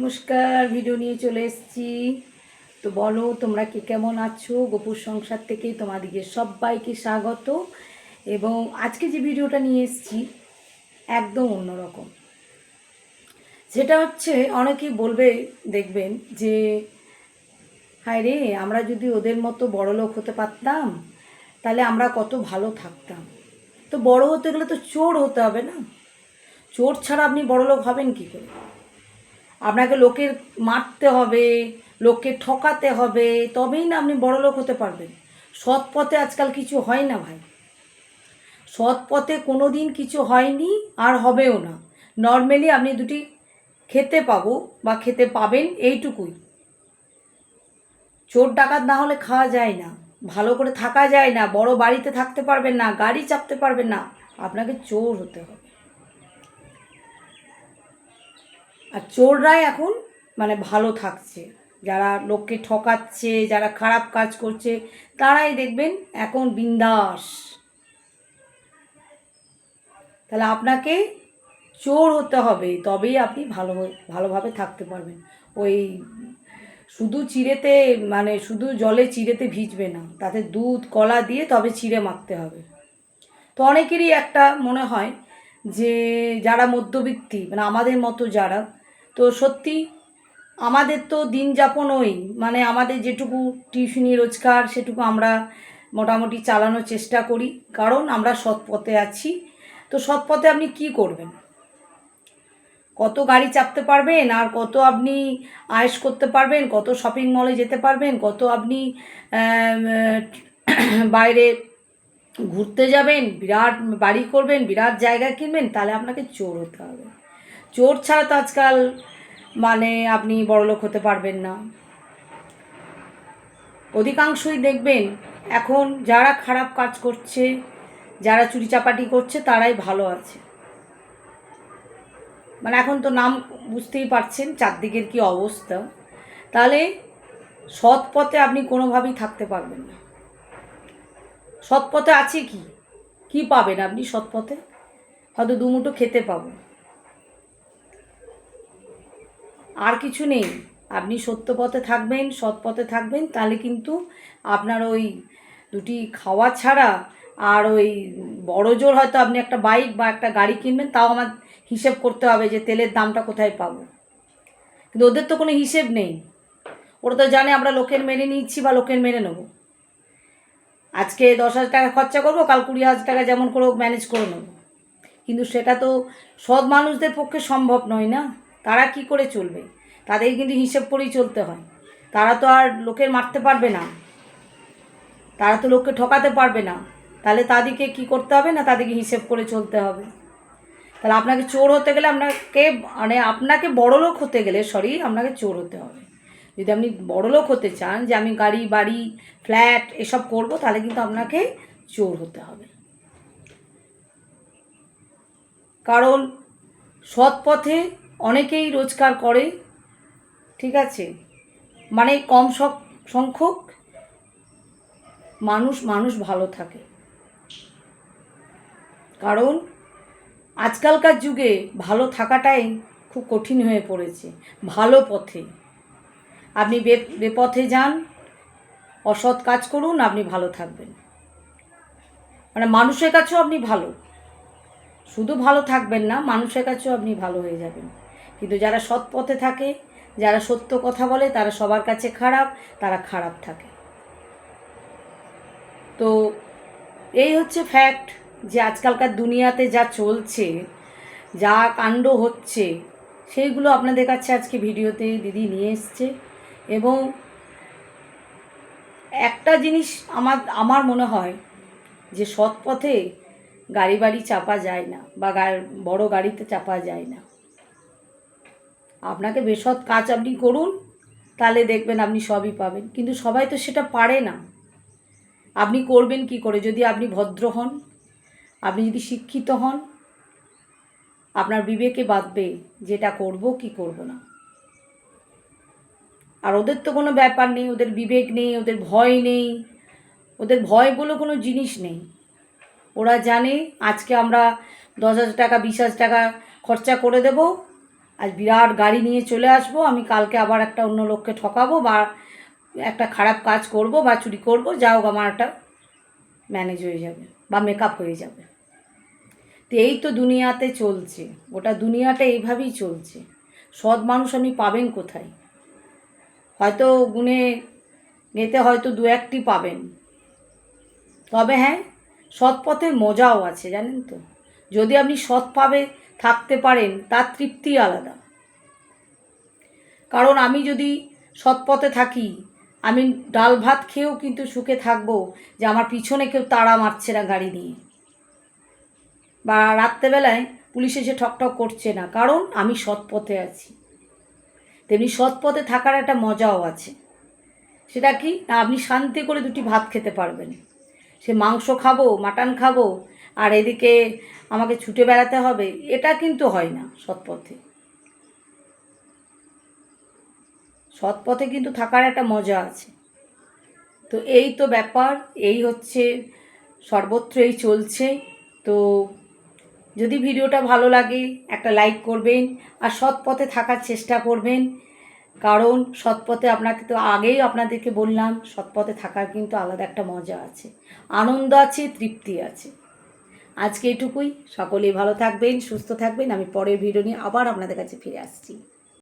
নমস্কার ভিডিও নিয়ে চলে এসেছি। তো বলো, তোমরা কে কেমন আছো? গোপুর সংসার থেকে তোমাদিকে সবাইকে স্বাগত। এবং আজকে যে ভিডিওটা নিয়ে এসেছি, একদম অন্যরকম। সেটা হচ্ছে, অনেকেই বলবে, দেখবেন যে, হায় রে, আমরা যদি ওদের মতো বড় লোক হতে পারতাম, তাহলে আমরা কত ভালো থাকতাম। তো বড় হতে গেলে তো চোর হতে হবে না। চোর ছাড়া আপনি বড় লোক হবেন কী করে? আপনাকে লোকের মারতে হবে, লোককে ঠকাতে হবে, তবেই না আপনি বড় লোক হতে পারবেন। সৎ পথে আজকাল কিছু হয় না ভাই। সৎ পথে কোনো দিন কিছু হয়নি আর হবেও না। নর্মালি আপনি দুটি খেতে পাবো বা খেতে পাবেন এইটুকুই। চোর ডাকাত না হলে খাওয়া যায় না। ভালো করে থাকা যায় না। বড় বাড়িতে থাকতে পারবেন না, গাড়ি চাপতে পারবেন না। আপনাকে চোর হতে হবে আর চোররাই এখন মানে ভালো থাকছে। যারা লোককে ঠকাচ্ছে, যারা খারাপ কাজ করছে, তারাই দেখবেন এখন বিন্দাস। তাহলে আপনাকে চোর হতে হবে, তবেই আপনি ভালো ভালোভাবে থাকতে পারবেন। ওই শুধু চিড়েতে মানে শুধু জলে চিড়েতে ভিজবে না, তাতে দুধ, কলা দিয়ে তবে চিড়ে মাখতে হবে। তো অনেকেরই একটা মনে হয় যে, যারা মধ্যবিত্তি মানে আমাদের মতো যারা তো সত্যি আমাদের তো দিন যাপন ওই মানে আমাদের যেটুকু টিউশনি রোজগার সেটুকু আমরা মোটামুটি চালানোর চেষ্টা করি, কারণ আমরা সৎ পথে আছি। তো সৎ পথে আপনি কি করবেন? কত গাড়ি চাপতে পারবেন আর কত আপনি আয়েস করতে পারবেন, কত শপিং মলে যেতে পারবেন, কত আপনি বাইরে ঘুরতে যাবেন, বিরাট বাড়ি করবেন, বিরাট জায়গা কিনবেন, তাহলে আপনাকে চোর হতে হবে। চোর ছাড়া তো আজকাল মানে আপনি বড়লোক হতে পারবেন না। অধিকাংশই দেখবেন এখন যারা খারাপ কাজ করছে, যারা চুরি চাপাটি করছে, তারাই ভালো আছে। মানে এখন তো নাম বুঝতেই পারছেন চারদিকের কি অবস্থা। তাহলে সৎ পথে আপনি কোনোভাবেই থাকতে পারবেন না। সৎ পথে আছে কি? কি পাবেন আপনি সৎ পথে? হয়তো দুমুটো খেতে পাবো। আর কিছু নেই। আপনি সত্য পথে থাকবেন, সৎ পথে থাকবেন, তাহলে কিন্তু আপনার ওই দুটি খাওয়া ছাড়া আর ওই বড় জোর হয়তো আপনি একটা বাইক বা একটা গাড়ি কিনবেন, তাও আমার হিসেব করতে হবে যে তেলের দামটা কোথায় পাবো। কিন্তু ওদের তো কোনো হিসেব নেই। ওরা তো জানে আমরা লোকের মেনে নিচ্ছি বা লোকের মেনে নেব। আজকে দশ হাজার টাকা খরচা করব, কাল কুড়ি হাজার টাকা যেমন করে ম্যানেজ করে নেব। কিন্তু সেটা তো সৎ মানুষদের পক্ষে সম্ভব নয় না? তারা কি করে চলবে? তাদের কিন্তু হিসেব করেই চলতে হয়। তারা তো আর লোকের মারতে পারবে না। তারা তো লোককে ঠকাতে পারবে না। তাহলে তাদেরকে কি করতে হবে না তাদেরকে হিসেব করে চলতে হবে? তাহলে আপনাকে চোর হতে গেলে আপনাকে মানে আপনাকে বড় লোক হতে গেলে সরি আপনাকে চোর হতে হবে। যদি আপনি বড় লোক হতে চান, যে আমি গাড়ি, বাড়ি ফ্ল্যাট এসব করব, তাহলে কিন্তু আপনাকে চোর হতে হবে। কারণ সৎ পথে অনেকেই রোজগার করে, ঠিক আছে? মানে কম সংখ্যক মানুষ মানুষ ভালো থাকে। কারণ আজকালকার যুগে ভালো থাকাটাই খুব কঠিন হয়ে পড়েছে, ভালো পথে। আপনি বেপথে যান, অসৎ কাজ করুন, আপনি ভালো থাকবেন। মানে মানুষের কাছেও আপনি ভালো। শুধু ভালো থাকবেন না, মানুষের কাছেও আপনি ভালো হয়ে যাবেন। কিন্তু যারা সৎ পথে থাকে, যারা সত্য কথা বলে, তারা সবার কাছে খারাপ, তারা খারাপ থাকে। তো এই হচ্ছে ফ্যাক্ট যে আজকালকার দুনিয়াতে যা চলছে, যা কাণ্ড হচ্ছে, সেইগুলো আপনাদের কাছে আজকে ভিডিওতে দিদি নিয়ে এসছে। এবং একটা জিনিস আমার আমার মনে হয় যে সৎ পথে গাড়ি বাড়ি চাপা যায় না বা বড় গাড়িতে চাপা যায় না। আপনাকে বেসৎ কাজ আপনি করুন, তাহলে দেখবেন আপনি সবই পাবেন। কিন্তু সবাই তো সেটা পারে না। আপনি করবেন কি করে? যদি আপনি ভদ্র হন, আপনি যদি শিক্ষিত হন, আপনার বিবেকে বাঁধবে যেটা করব কি করব না। আর ওদের তো কোনো ব্যাপার নেই, ওদের বিবেক নেই, ওদের ভয় নেই, ওদের ভয় বলে কোনো জিনিস নেই। ওরা জানে আজকে আমরা দশ হাজার টাকা, বিশ হাজার টাকা খরচা করে দেব আজ বিরাট গাড়ি নিয়ে চলে আসব, আমি কালকে আবার একটা অন্য লোককে ঠকাবো বা একটা খারাপ কাজ করব বা চুরি করব, যা হোক আমার একটা ম্যানেজ হয়ে যাবে বা মেকআপ হয়ে যাবে। তো এই তো দুনিয়াতে চলছে, গোটা দুনিয়াটা এইভাবেই চলছে। সৎ মানুষ আপনি পাবেন কোথায়? হয়তো গুণে গেতে হয়তো দু একটি পাবেন। তবে হ্যাঁ সৎ পথের মজাও আছে, জানেন তো? যদি আপনি সৎভাবে থাকতে পারেন তার তৃপ্তি আলাদা। কারণ আমি যদি সৎ পথে থাকি, আমি ডাল ভাত খেয়েও কিন্তু সুখে থাকব যে আমার পিছনে কেউ তাড়া মারছে না গাড়ি নিয়ে। বা রাত্রেবেলায় পুলিশ এসে ঠকঠক করছে না, কারণ আমি সৎ পথে আছি। তেমনি সৎ পথে থাকার একটা মজাও আছে। সেটা কি? না, আপনি শান্তি করে দুটি ভাত খেতে পারবেন। সে মাংস খাব, মাটন খাব আর এদিকে আমাকে ছুটে বেড়াতে হবে, এটা কিন্তু হয় না সৎ পথে। সৎ পথে কিন্তু থাকার একটা মজা আছে। তো এই তো ব্যাপার, এই হচ্ছে সর্বত্র এই চলছে। তো যদি ভিডিওটা ভালো লাগে, একটা লাইক করবেন আর সৎ পথে থাকার চেষ্টা করবেন। কারণ সৎ পথে আপনাকে তো আগেই আপনাদেরকে বললাম, সৎ পথে থাকার কিন্তু আলাদা একটা মজা আছে। আনন্দ আছে, তৃপ্তি আছে। আজকে এটুকুই সকলেই ভালো থাকবেন, সুস্থ থাকবেন। আমি পরের ভিডিও নিয়ে আবার আপনাদের কাছে ফিরে আসছি।